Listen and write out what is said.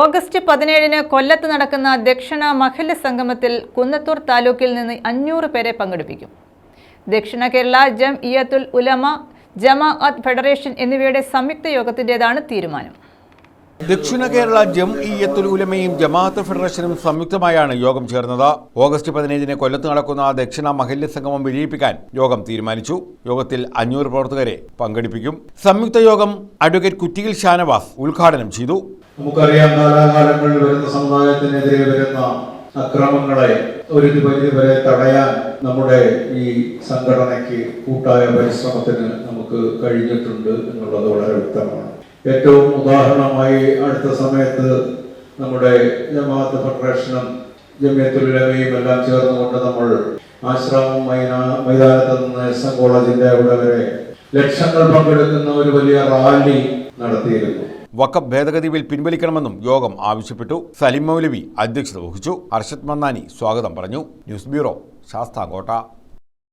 August പതിനേഴിന് കൊല്ലത്ത് നടക്കുന്ന ദക്ഷിണ മഹല്ല സംഗമത്തിൽ കുന്നത്തൂർ താലൂക്കിൽ നിന്ന് അഞ്ഞൂറ് പേരെ പങ്കെടുപ്പിക്കും. ദക്ഷിണ കേരള ജം ഇയത്തുൽ ഉലമ ജമാഅത്ത് ഫെഡറേഷൻ എന്നിവയുടെ സംയുക്ത യോഗത്തിന്റെതാണ് തീരുമാനം. ദക്ഷിണ കേരള ജം ഇയത്തുൽ ഉലമയും ജമാഅത്ത് ഫെഡറേഷനും സംയുക്തമായാണ് യോഗം ചേർന്നത്. ഓഗസ്റ്റ് പതിനേഴിന് കൊല്ലത്ത് നടക്കുന്ന ദക്ഷിണ മഹല്യ സംഗമം വിജയിപ്പിക്കാൻ യോഗം തീരുമാനിച്ചു. യോഗത്തിൽ അഞ്ഞൂറ് പ്രവർത്തകരെ പങ്കെടുപ്പിക്കും. സംയുക്ത യോഗം അഡ്വക്കേറ്റ് കുറ്റിയിൽ ഷാനവാസ് ഉദ്ഘാടനം ചെയ്തു. നമുക്കറിയാം കാലാകാലങ്ങളിൽ വരുന്ന സമുദായത്തിനെതിരെ വരുന്ന അക്രമങ്ങളെ ഒരു പരിധി വരെ തടയാൻ നമ്മുടെ ഈ സംഘടനയ്ക്ക് കൂട്ടായ പരിശ്രമത്തിന് നമുക്ക് കഴിഞ്ഞിട്ടുണ്ട് എന്നുള്ളത് വളരെ വ്യക്തമാണ്. ഏറ്റവും ഉദാഹരണമായി അടുത്ത സമയത്ത് നമ്മുടെ ജമാഅത്ത് ഫെഡറേഷനും ജമ്യത്തുലമയും എല്ലാം ചേർന്നുകൊണ്ട് നമ്മൾ ആശ്രമം മൈന മൈതാനത്ത് നിന്ന് എസ് എം കോളേജിന്റെ അവിടെ വരെ ലക്ഷങ്ങൾ പങ്കെടുക്കുന്ന ഒരു വലിയ റാലി നടത്തിയിരുന്നു. വക്കഫ് ഭേദഗതി ബിൽ പിൻവലിക്കണമെന്നും യോഗം ആവശ്യപ്പെട്ടു. സലിം മൗലവി അധ്യക്ഷത വഹിച്ചു. അർഷദ് മന്നാനി സ്വാഗതം പറഞ്ഞു. News bureau Sasthamcotta.